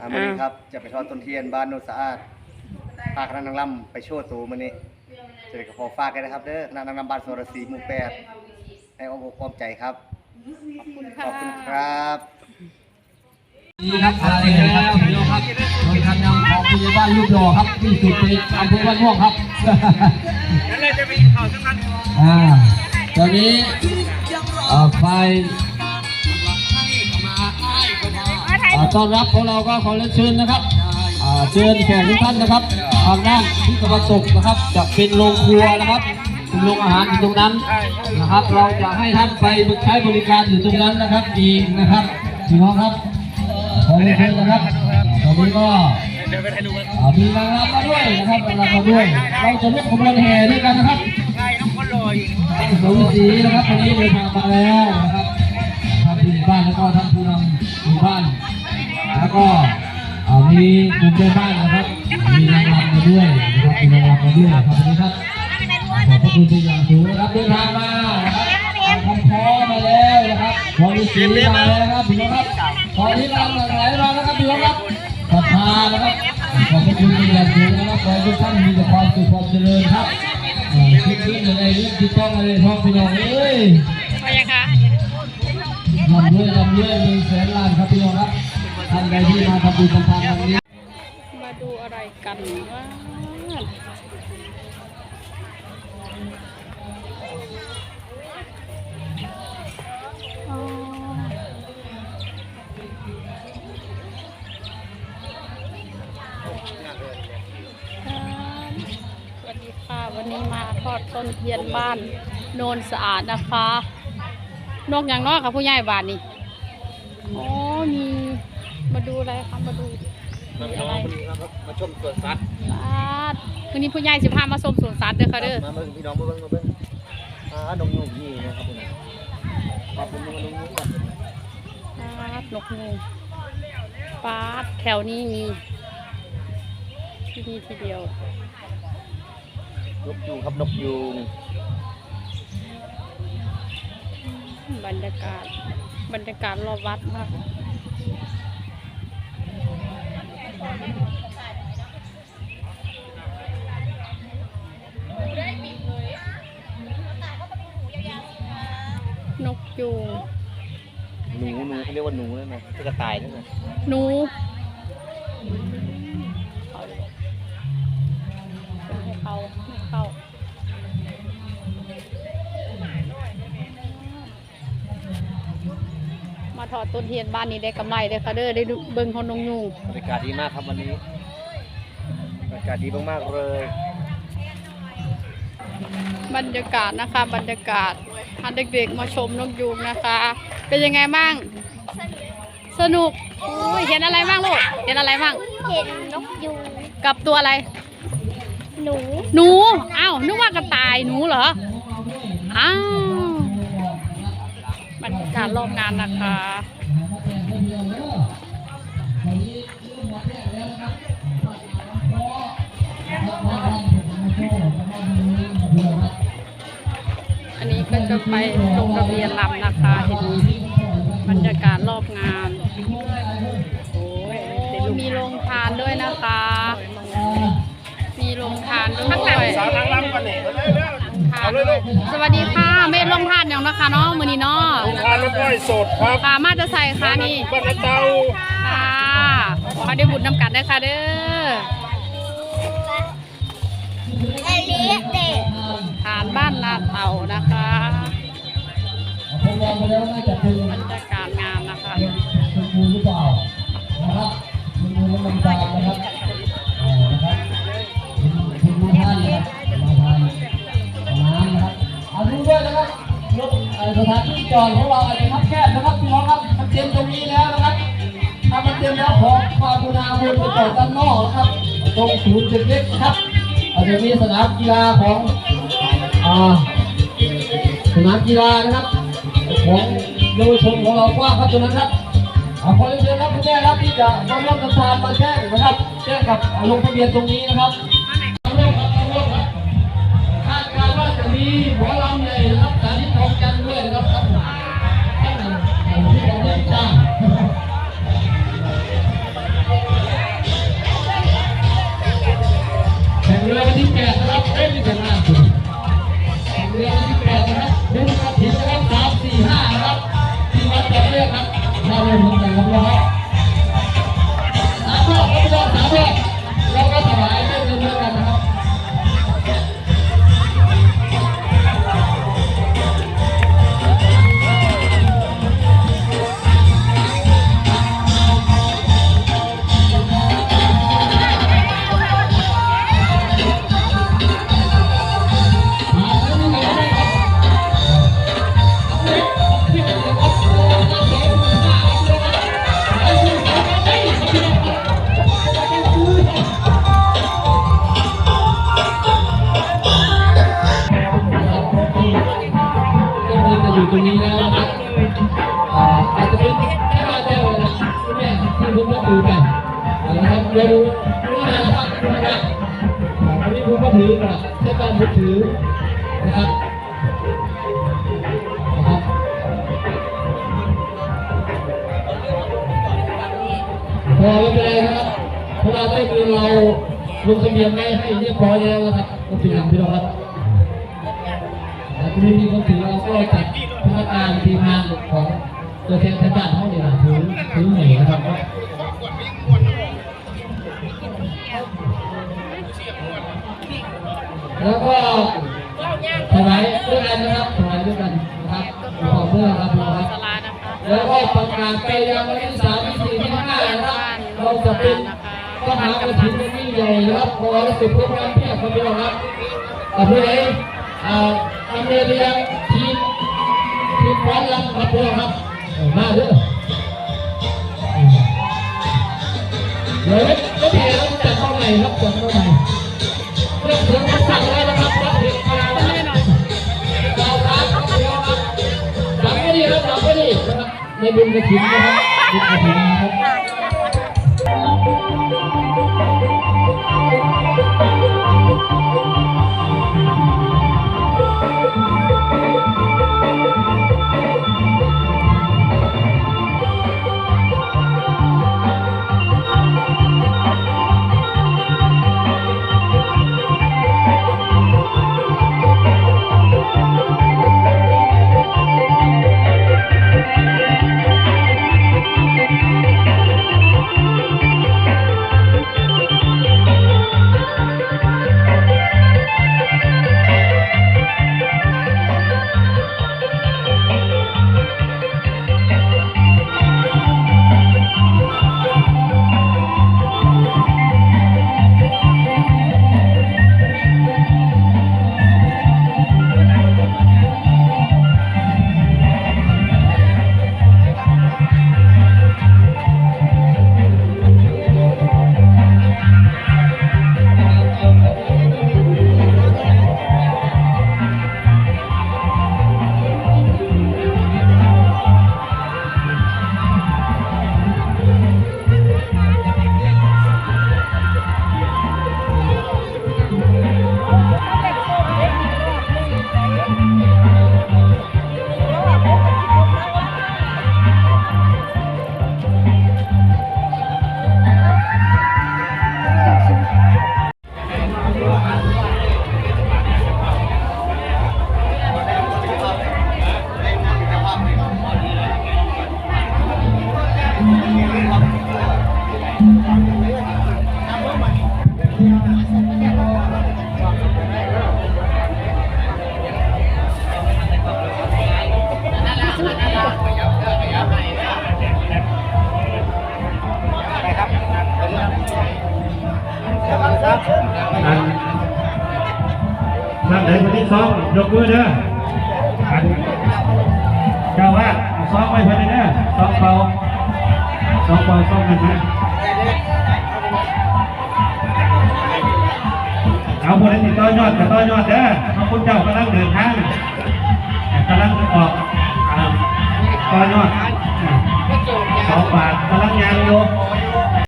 อ่ามื้อนี้ครับจะไปทอดต้นเทียนบ้านโนนสะอาดภาคนังลำไปโชว์ตัวมื้อนี้จะได้ขอฝากกันนะครับเด้อคณะนางรำบ้านโซรศรีหมู่แปดให้อ้อมอกอ้อมใจครับ ขอบคุณขค่ะอบคุณครับ นี่ครับอะไรนะครับพี่น้องครับโดยการนำของผู้ใหญ่บ้านลูกดอครับที่สุดในอำเภอบ้านม่วงครับ นั่นเลยจะไปข่าวทั้งนั้นอ่าตอนนี้เอ่อฝ่าย ต้อนรับของเราก็ขอเรียนเชิญนะครับอ่าเชิญแขกทุกท่านนะครับทางด้านที่ตะวันตกนะครับจะเป็นโรงครัวนะครับเป็นโรงอาหารอยู่ตรงนั้นนะครับ เราจะให้ท่านไปใช้บริการอยู่ตรงนั้นนะครับอีกนะครับพี่น้องครับขอเรียนเชิญนะครับตอนนี้ก็เดี๋ยวไปให้ดูกันอ่ามีนางรำมาด้วยนะครับนางรำมาด้วย เราจะร่วมขบวนแห่ด้วยกันนะครับใช่น้องคนรออยู่สวิสีนะครับวันนี้เดินทางมาแล้วนะครับทางผู้ใหญ่บ้านแล้วก็ท่านผู้นำหมู่บ้าน แล้วก็อ่ามีกลุ่มเพื่อนบ้านนะครับ มีนางรำมาด้วยนะครับมีนางรำมาด้วยครับวันนี้ครับขอบพระคุณเป็นอย่างสูงนะครับเดินทางมานะครับทำพ้อมาแล้วนะครับพอมีสีมาแล้วครับพี่น้องครับตอนนี้กำลังหลั่งไหลมาแล้วครับพี่น้องครับศรัทธานะครับขอบพระคุณเป็นอย่างสูงนะครับขอให้ทุกท่านมีแต่ความสุขความเจริญครับอ่าคิดเรื่องอะไรเรื่องที่ต้องอะไรท้องพี่น้องเอ้ยไปยังคะลำด้วยลำด้วยหนึ่งแสนล้านครับพี่น้องครับ ท่านใดที่มาทำบุญทำทานวันนี้มาดูอะไรกันว่าอ๋อสวัสดีค่ะ วันนี้มาทอดต้นเทียนบ้านโนนสะอาดนะคะนกอย่างนอกค่ะผู้ใหญ่บ้านนี่อ๋อ มีมาดูอะไรคะมาดูมีอะไรมาชมสวนสัตว์บาดวันนี้ผู้ใหญ่สิพามาชมสวนสัตว์เด้อค่ะเด้อมาเบิ่งพี่น้องมาเบิ่งมาเบิ่งอ่าดงนุ่มนี่นะครับผมขอบคุณมาดงนุ่มครับบาดนกงูบาดแถวนี้มีที่นี่ทีเดียวนกยูงครับนกยูงบรรยากาศ บรรยากาศรอบวัดมาก นกยูงหนูหนูเขาเรียกว่าหนูนั่นนะที่กระต่ายนั่นนะหนูให้เขาให้เขา มาถอดต้นเทียนบ้านนี้ได้กำไรได้อค่ะเด้อได้ดูเบิ่งคนนงยูงบรรยากาศดีมากครับวันนี้บรรยากาศดีมากๆเลย บรรยากาศนะคะบรรยากาศพาเด็กๆมาชมนกยูงนะคะ เป็นยังไงบ้างสนุกโอ้ยเห็นอะไรบ้างลูกเห็นอะไรบ้างเห็นนกยูงกับตัวอะไร หนู หนูอ้าวนึกว่ากระต่ายหนูเหรออ้าวบ รรยากาศรอบงานนะคะอันนี้ก็จะไปลงทะเบียนลำนะคะเห็นบรรยากาศรอบงานโอ้มีโรงทานด้วยนะคะ มีโรงทานด้วยสาวนางรำกันเนี่ย สวัสดีค่ะเมฆลงทานอย่างนะคะเนาะมือนี้เนาะทานแล้วก็ไอ้สดครับค่ะมาจะใส่ค่ะนี่บ้านนาเตาค่ะขอให้ได้บุญน้ำกันด้วยค่ะเด้ออันนี้เด็กทานบ้านนาเต่านะคะผมมองไปแล้วน่าจะเป็นบรรยากาศงานนะคะ จอดของเราอาจจะคับแคบนะครับพี่น้องครับมันเต็มตรงนี้แล้วนะครับถ้ามันเต็มแล้วขอความกรุณาวนไปจอดด้านนอกนะครับ ตรงศูนย์เด็กๆนะครับ อาจจะมีสนามกีฬาของอ่าสนามกีฬานะครับของเยาวชนของเรากว้างครับตรงนั้นครับเอาขอเรียนเชิญครับคุณแม่ครับที่จะมาร่วมกันทานมาแจ้งนะครับแจ้งกับลงทะเบียนตรงนี้นะครับร่วมครับร่วมครับคาดการณ์ว่าจะมีหมอลำใหญ่นะครับ จะล่าสุเรื่องที่แปดนะครับเดินมาถึงนะครับสามสี่ห้านะครับที่วัดจัดเรียกครับมาเลยผมแต่งครับ ตรงนี้แล้วนะครับอาจจะเป็นแค่มาเจอคุณแม่ที่ผมนับถือกันนะครับเราดูว่านะครับนะครับอันนี้ผมก็ถือกับใช้การถือนะครับพอไม่เป็นไรครับเพราะเราได้คือเราลงทะเบียนไว้ให้เรียบร้อยแล้วนะครับก็เป็นอย่างที่เราครับแล้วที่นี้ก็ถือเราก็จัด ตัวแทนทางด้านห้องเนี่ยถือถือหนีนะครับแล้วก็ถวายด้วยกันนะครับถวายด้วยกันนะครับขอบคุณครับครับแล้วก็ประกาศไปยังวันที่สามที่สี่ที่ห้านะครับเราจะเป็นมหากฐินที่ใหญ่นะครับขอให้สุขภาพเพียบครับพี่น้องครับเอาผู้ใดอ่าอำเภอเรียงทีมทีมฟ้อนรำครับพี่น้องครับ มาเด้อเดี๋ยวก็เดี๋ยวจัดเข้าใหม่ครับจัดเข้าใหม่เรื่องเรื่องมันสั่งแล้วนะครับรับเหตุการณ์นะครับดาวร้านครับพี่น้องครับจับไม่ดีครับจับไม่ดีนะครับในบุญกระถิ่นนะครับบุญกระถิ่นนะครับานใดคนที่สองยกมือเด้อเจ้าว่าสองไว้เพื่อนเด้อสองเป่าสองเป่าสองกันนะเอาคนที่ต่อยอดกับต่อยอดเด้อพระคุณเจ้ากำลังเดินทางกำลังออกต่อยอดสองบาทกำลังยางอยู่